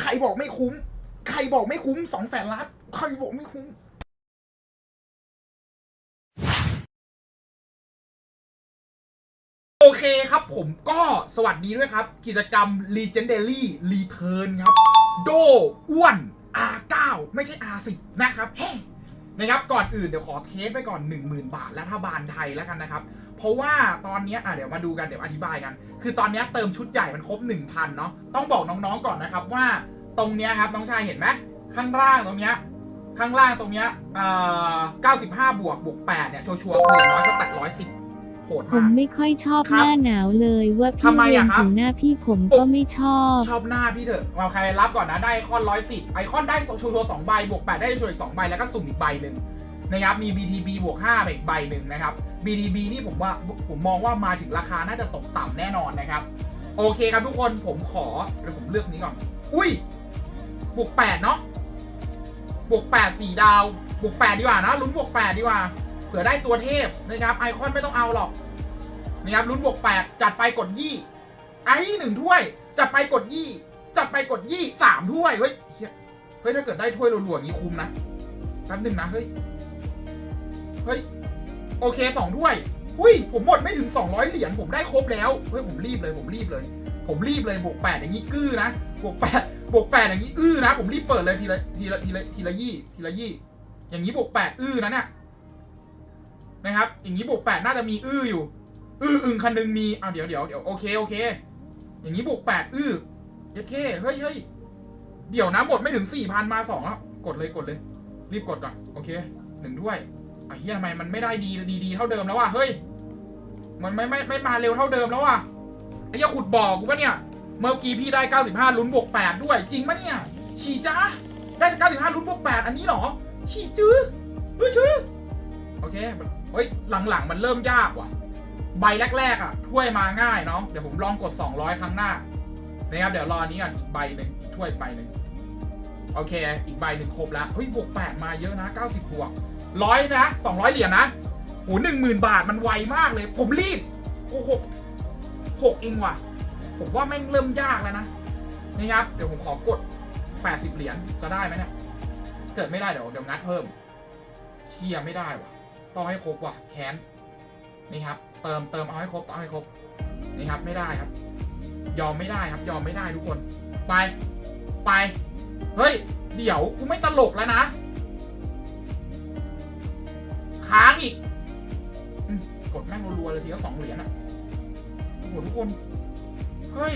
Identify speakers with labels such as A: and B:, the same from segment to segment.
A: ใครบอกไม่คุ้ม ใครบอกไม่คุ้มสองแสนล้าน ใครบอกไม่คุ้ม โอเคครับผมก็สวัสดีด้วยครับ กิจกรรม Legendary Return ครับ โดอ้วน R9 ไม่ใช่ R10 นะครับ นะครับก่อนอื่นเดี๋ยวขอเทสไปก่อน 10,000 บาทรัฐบาลไทยแล้วกันนะครับ เพราะว่าตอนนี้อะเดี๋ยวมาดูกันเดี๋ยวอธิบายกัน คือตอนนี้เติมชุดใหญ่มันครบ 1,000 เนาะต้องบอกน้องๆก่อนนะครับว่าตรงเนี้ยครับน้องชายเห็นไหมข้างล่างตรงเนี้ยข้างล่างตรงเนี้ยเอ่อ95 บวกบวก8เนี่ยชัวร์ๆคืออย่างน้อยสแต็ก110 หด
B: ผม
A: มาก
B: ไม่ค่อยชอบ
A: ครั
B: ห
A: บ
B: น้าหนาวเลยว่าพี่
A: ทำไม
B: รว
A: อะ
B: ม
A: ครับ
B: ถึงหน้าพี่ผมก็ไม่ชอบ
A: ชอบหน้าพี่เถอะมาใครรับก่อนนะ ได้ไอคอนร้อยสิบไอคอนได้ชัวร์ๆสองใบบวกแปดได้ชัวร์อีกสองใบแล้วก็สุ่มอีกใบหนึ่งนะครับ มี BTB บวกห้าไปอีกใบหนึ่งนะครับ BTB นี่ผมว่าผมมองว่ามาถึงราคาน่าจะตกต่ำแน่นอนนะครับ โอเคครับทุกคนผมขอเดี๋ยวผมเลือกนี้ก่อน อุ้ย บวกแปดเนาะ บวกแปดสี่ดาว บวกแปดดีกว่านะลุ้นบวกแปดดีกว่า เผื่อได้ตัวเทพนะครับ ไอคอนไม่ต้องเอาหรอก นะครับลุ้นบวกแปดจัดไปกดยี่ไอ้หนึ่งถ้วย จัดไปกดยี่ จัดไปกดยี่สามถ้วย เฮ้ยเฮ้ยถ้าเกิดได้ถ้วยรัวๆอย่างนี้คุ้มนะแป๊บหนึ่งนะเฮ้ยเฮ้ยโอเคสองถ้วยอุ้ยผมหมดไม่ถึง 200 เหรียญผมได้ครบแล้วเฮ้ยผมรีบเลยผมรีบเลย ผมรีบเลยบวกแปดอย่างนี้กื้อนะบวกแปดบวกแปดอย่างนี้อื้อนะ ผมรีบเปิดเลยทีละทีละทีละทีละยี่ทีละยี่อย่างนี้บวกแปดอื้อนะเนี่ยนะครับ อย่างนี้บวกแปดน่าจะมีอื้ออยู่ อื้ออึงคันหนึงมีเอาเดี๋ยวเดี๋ยวเดี๋ยวโอเคโอเค อย่างนี้บวกแปดอื้อเย็ดเคเฮ้ยเฮ้ยเดี๋ยวนะหมดไม่ถึงสี่พันมาสองแล้ว กดเลยกดเลย รีบกดก่อน โอเคหนึ่งด้วยไอ้เฮียทำไมมันไม่ได้ดีดีดีเท่าเดิมแล้ววะเฮ้ยมันไม่ไม่ไม่มาเร็วเท่าเดิมแล้ววะไอ้เหี้ยขุดบ่อกูปะเนี่ย เมื่อกี้พี่ได้95ลุ้นบวก8ด้วย จริงปะเนี่ยฉี่จ้าได้95ลุ้นบวก8อันนี้เหรอฉี่จื้อเฮ้ยชื่อโอเคเฮ้ยหลังๆมันเริ่มยากว่ะ ใบแรกๆอะถ้วยมาง่ายเนาะเดี๋ยวผมลองกด 200 ครั้งหน้านะครับเดี๋ยวรออันนี้ก่อนอีกใบหนึ่งอีกถ้วยใบหนึ่งโอเค อีกใบหนึ่งครบแล้วเฮ้ยบวก8มาเยอะนะ 90บวกร้อยนะ200 เหรียญนะโหหนึ่งหมื่นบาทมันไวมากเลย ผมรีบโอ้โหหกเองว่ะ ผมว่าแม่งเริ่มยากแล้วนะนะครับเดี๋ยวผมขอกด 80 เหรียญจะได้ไหมเนี่ยเกิดไม่ได้เดี๋ยวเดี๋ยวงัดเพิ่มเคลียไม่ได้ว่ะ ต้องให้ครบว่ะแค้น นี่ครับ เติมเติมเอาให้ครบเอาให้ครบนี่ครับไม่ได้ครับ ยอมไม่ได้ครับ ยอมไม่ได้ทุกคน ไปไป เฮ้ย เดี๋ยวกูไม่ตลกแล้วนะ ค้างอีกกดแม่งรัวๆเลยทีละสองเหรียญอะโอ้โหทุกคน เฮ้ย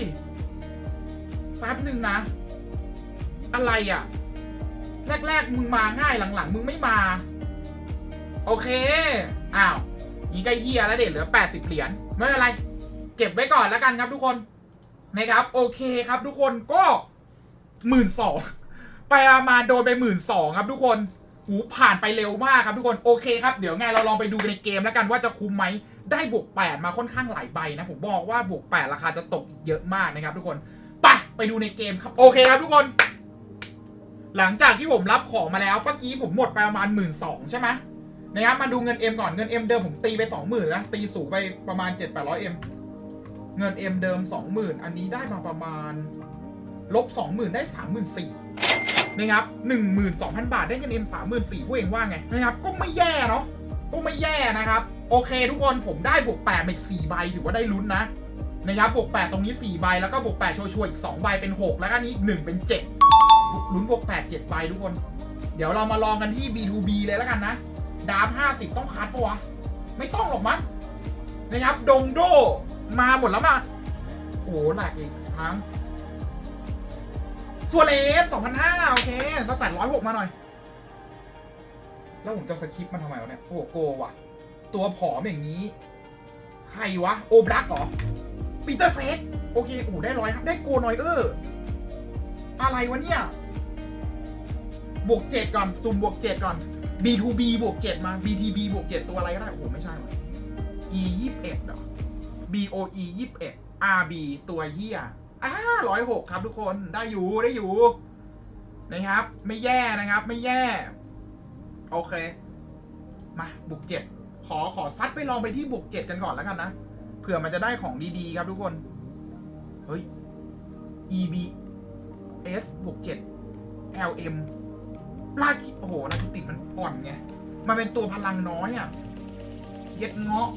A: แป๊บหนึ่งนะ อะไรอะแรกๆ มึงมาง่ายหลังๆ มึงไม่มา โอเค อ้าว นี่ก็เฮียแล้วเด็ดเหลือ 80 เหรียญไม่เป็นไร เก็บไว้ก่อนแล้วกันครับทุกคนนะครับ โอเคครับทุกคนก็หมื่นสองไปมาโดนไปหมื่นสองครับทุกคนหูผ่านไปเร็วมากครับทุกคนโอเคครับเดี๋ยวไงเราลองไปดูในเกมแล้วกันว่าจะคุ้มไหมได้บวก 8 มาค่อนข้างหลายใบนะ ผมบอกว่าบวก 8 ราคาจะตกอีกเยอะมากนะครับ ทุกคนไปไปดูในเกมครับโอเคครับทุกคน หลังจากที่ผมรับของมาแล้วเมื่อกี้ผมหมดไปประมาณหมื่นสองใช่ไหม นะครับมาดูเงิน M ก่อนเงิน M เดิมผมตีไป 20,000นะตีสูงไปประมาณ 7-800 M เงิน M เดิม 20,000 อันนี้ได้มาประมาณ ลบ 20,000 ได้ 34,000นะครับ12,000 บาทได้เงิน M 34,000ผู้เองว่าไงนะครับ ก็ไม่แย่เนาะก็ไม่แย่นะครับ โอเคทุกคนผมได้บวก8มาอีก4ใบถือว่าได้ลุ้นนะนะครับบวก8ตรงนี้4ใบแล้วก็บวก8ชัวร์ๆอีก2ใบเป็น 6 แล้วก็นี้อีก1เป็น 7ลุ้นบวก8 7ใบทุกคน เดี๋ยวเรามาลองกันที่ B2B เลยแล้วกันนะ ดาบห้าสิบต้องคัดปะวะ ไม่ต้องหรอกมั้งนะครับดงโดมาหมดแล้วมาโอ้โหแหลกอีกครั้งส่วนเลสสองพันห้าโอเคตั้งแต่ร้อยหกมาหน่อย แล้วผมจะสคริปมันทำไมวะเนี่ย โอ้โหโกว่ะ ตัวผอมอย่างนี้ ใครวะ โอบรักเหรอ ปีเตอร์เซกโอเคโอ้ได้ร้อยครับ ได้โกนอยเออร์อะไรวะเนี่ย บวกเจ็ดก่อนซุ่มบวกเจ็ดก่อน B2B บวก7มา BTB บวก7ตัวอะไรก็ได้ โอ้โห ไม่ใช่หรอ E 21 เหรอ BOE 21 RB ตัวเฮียอ่าร้อยหกครับทุกคนได้อยู่ได้อยู่ นะครับ ไม่แย่นะครับ ไม่แย่ โอเค มาบวก7ขอขอซัดไปลองไปที่บวก7กันก่อนแล้วกันนะเผื่อมันจะได้ของดีๆ ครับทุกคน เฮ้ย EB S บวก7 LM ลาคิโอ้โหลาคิติมันอ่อนไง มันเป็นตัวพลังน้อยอะ่ะ เย็ดเงาะ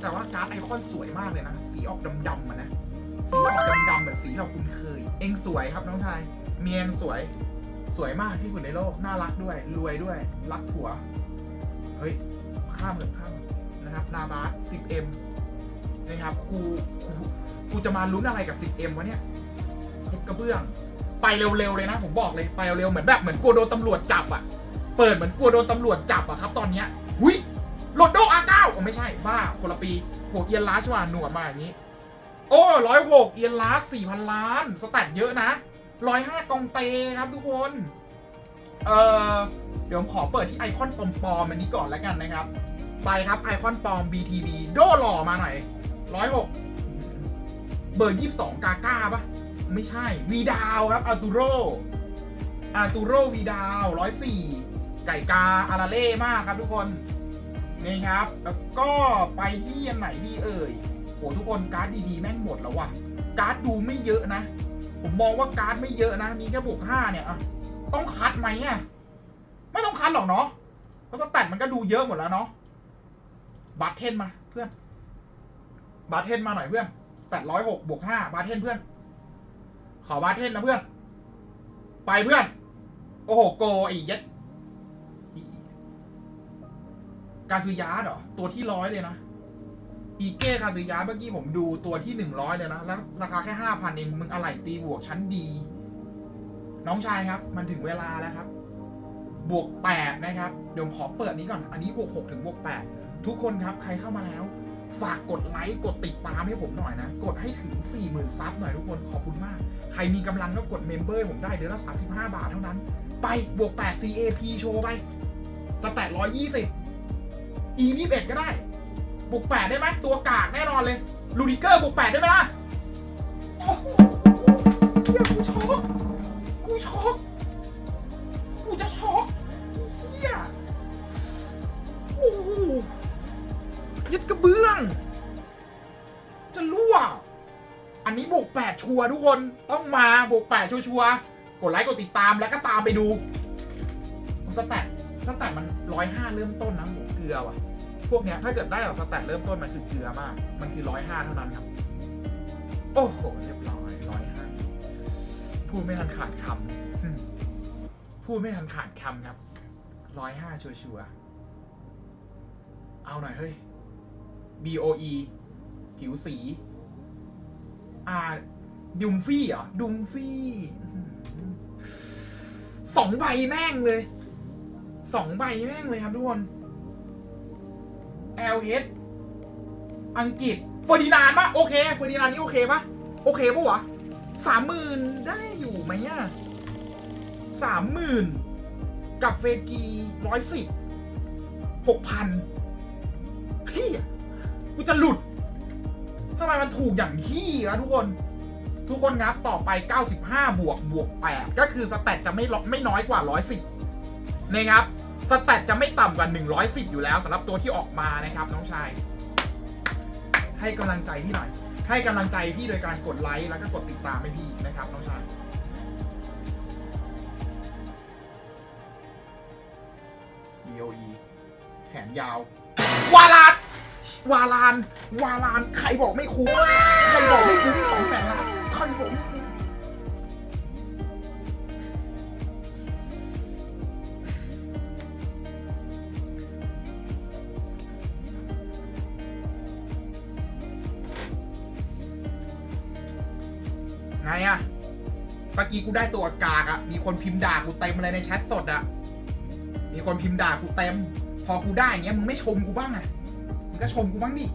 A: แต่ว่าการ์ดไอคอนสวยมากเลยนะ สีออกดำๆอะนะ สีออกดำๆแบบสีเราคุ้นเคย เองสวยครับน้องชาย เมียเองสวย สวยมากที่สุดในโลก น่ารักด้วย รวยด้วย รักผัว เฮ้ย ข้ามเถอะข้ามนะครับ นาบาส 10M นะครับ กู กู กูจะมาลุ้นอะไรกับ 10M วะเนี่ยเฮ็ดกระเบื้อง ไปเร็วๆเลยนะ ผมบอกเลยไปเร็วๆเหมือนแบบเหมือนกลัวโดนตำรวจจับอะเปิดเหมือนกลัวโดนตำรวจจับอะครับ ตอนเนี้ยหุยโหลดโดอาเก้าโอ้ไม่ใช่บ้าคนละปีโหเอียนล้าชว่าหนวดมาอย่างนี้ โอ้ร้อยหกเอียนล้าสี่พันล้าน สแตทเยอะนะร้อยห้ากองเตครับทุกคนเออเดี๋ยวผมขอเปิดที่ไอคอนปลอมๆอันนี้ก่อนแล้วกันนะครับ ไปครับไอคอนปลอม BTV โดหล่อมาหน่อยร้อยหกเบอร์ยี่สิบสองกาก้าปะ ไม่ใช่ วีดาวครับอาตูโรอาตูโรวีดาวร้อยสี่ไก่กาอาราเล่มากครับทุกคนนี่ครับ แล้วก็ไปที่อันไหนดีเอ่ยโหทุกคนการ์ดดีๆ แม่งหมดแล้วว่ะ การ์ดดูไม่เยอะนะ ผมมองว่าการ์ดไม่เยอะนะ มีแค่บวกห้าเนี่ยอะต้องคัดไหมอะไม่ต้องคัดหรอกเนาะเพราะสแตทมันก็ดูเยอะหมดแล้วเนาะบาร์เทนมาเพื่อนบาร์เทนมาหน่อยเพื่อนแปดร้อยหกบวกห้าบาร์เทนเพื่อน ขอบาเทนนะเพื่อน ไปเพื่อน โอ้โห โกไอ้ย็ดกาซึยาเหรอ ตัวที่ร้อยเลยนะ อีเก้กาซึยาเมื่อกี้ผมดูตัวที่หนึ่งร้อยเลยนะ แล้วราคาแค่ห้าพันเอง มึงอะไรตีบวกชั้นดี น้องชายครับ มันถึงเวลาแล้วครับ บวกแปดนะครับ เดี๋ยวขอเปิดนี้ก่อน อันนี้บวกหกถึงบวกแปดทุกคนครับ ใครเข้ามาแล้ว ฝากกดไลค์กดติดตามให้ผมหน่อยนะ กดให้ถึง 40,000ซับหน่อยทุกคนขอบคุณมาก ใครมีกำลังก็กดเมมเบอร์ผมได้เดือนละ 35 บาทเท่านั้น ไปบวก 8 CAP โชว์ไปสแตท120 E 21ก็ได้ บวก 8 ได้ไหมตัวกากแน่นอนเลยลูดิเกอร์บวก 8 ได้ไหมล่ะโอ้โหเฮียกูช็อกกูช็อก ยึดกระเบื้อง จะรั่ว อันนี้บวกแปดชัวร์ทุกคนต้องมาบวกแปดชัวร์ๆกดไลค์กดติดตามแล้วก็ตามไปดูสแตทสแตทมันร้อยห้าเริ่มต้นนะหมูเกลือว่ะ พวกเนี้ยถ้าเกิดได้แบบสแตทเริ่มต้นมันคือเกลือมาก มันคือร้อยห้าเท่านั้นครับ โอ้โหเรียบร้อยร้อยห้าพูดไม่ทันขาดคำพูดไม่ทันขาดคำครับร้อยห้าชัวร์ๆเอาหน่อยเฮ้ย BOE ผิวสี อ่าดุมฟี่เหรอดุมฟี่สองใบแม่งเลย สองใบแม่งเลยครับทุกคน LH อังกฤษเฟอร์ดินานปะโอเคเฟอร์ดินานนี่โอเคปะโอเคปะวะสามหมื่นได้อยู่ไหมอะสามหมื่นกับเฟกีร้อยสิบหกพันพี่ กูจะหลุดทำไมมันถูกอย่างที่อะทุกคน ทุกคนครับต่อไป 95 บวกบวก8ก็คือสแตทจะไม่ลไม่น้อยกว่า 110นะครับสแตทจะไม่ต่ำกว่า 110 อยู่แล้วสำหรับตัวที่ออกมานะครับ น้องชาย ให้กำลังใจพี่หน่อย ให้กำลังใจพี่โดยการกดไลค์แล้วก็กดติดตามให้พี่นะครับ น้องชาย DOE แขนยาววาลา วาลาน วาลาน ใครบอกไม่คุ้ม ใครบอกไม่คุ้มสองแสนล้านใครบอกไม่คุ้ม ไงอะเมื่อกี้กูได้ตัวกากอะมีคนพิมพ์ด่ากูเต็มเลยในแชทสดอะมีคนพิมพ์ด่ากูเต็ม พอกูได้อย่างเงี้ยมึงไม่ชมกูบ้างอะ ก็ชมกูบ้างดิ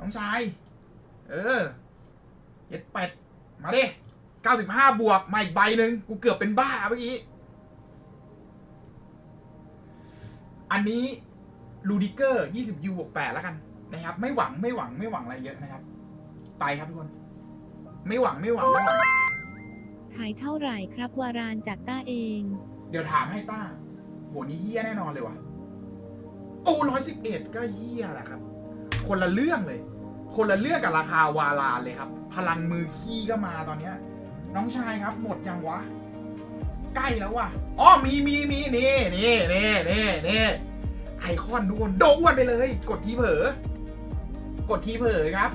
A: น้องชาย เออเย็ดเป็ดมาดิ95บวกมาอีกใบหนึ่งกูเกือบเป็นบ้าเมื่อกี้ อันนี้ลูดิเกอร์20ยูบวก8แล้วกันนะครับ ไม่หวังไม่หวังไม่หวังอะไรเยอะนะครับ ไปครับทุกคน ไม่หวังไม่หวังไม่หวัง
B: ขายเท่าไหร่ครับวารานจากต้าเอง
A: เดี๋ยวถามให้ต้าโหนี่เฮี้ยแน่นอนเลยว่ะ โอ้ร้อยสิบเอ็ดก็เฮี้ยแหละครับ คนละเรื่องเลย คนละเรื่องกับราคาวาลานเลยครับ พลังมือขี้ก็มาตอนเนี้ย น้องชายครับ หมดยังวะ ใกล้แล้วว่ะอ๋อมีมีมีนี่นี่นี่นี่นี่ไอคอนทุกคนโดอ้วนไปเลย กดทีเผลอกดทีเผลอครับ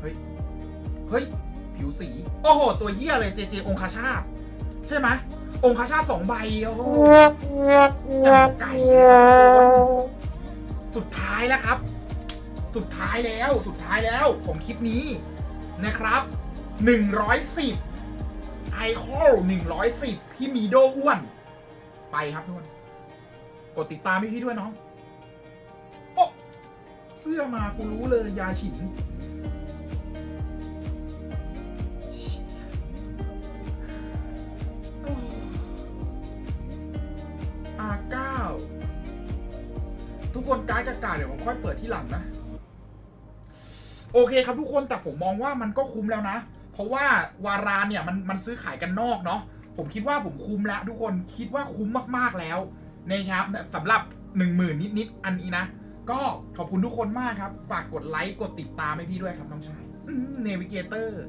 A: เฮ้ย เฮ้ย ผิวสี โอ้โห ตัวเฮียเลยเจเจองคาชาต ใช่ไหมองคาชาตสองใบโอ้โหอย่างไก่เลยครับทุกคนสุดท้ายแล้วครับ สุดท้ายแล้วสุดท้ายแล้วของคลิปนี้นะครับ110ไอคอล110ที่มีโดอ้วน ไปครับทุกคนกดติดตามพี่พี่ๆด้วยน้องโอ้เสื้อมากูรู้เลยยาฉิน ทุกคนการ์ดกากาเดี๋ยวผมค่อยเปิดที่หลังนะ โอเคครับทุกคนแต่ผมมองว่ามันก็คุ้มแล้วนะ เพราะว่าวารานเนี่ยมันมันซื้อขายกันนอกเนาะผมคิดว่าผมคุ้มแล้วทุกคนคิดว่าคุ้มมากๆแล้วนะครับสำหรับหนึ่งหมื่นนิดๆอันนี้นะ ก็ขอบคุณทุกคนมากครับ ฝากกดไลค์กดติดตามให้พี่ด้วยครับน้องชายเนวิเกเตอร์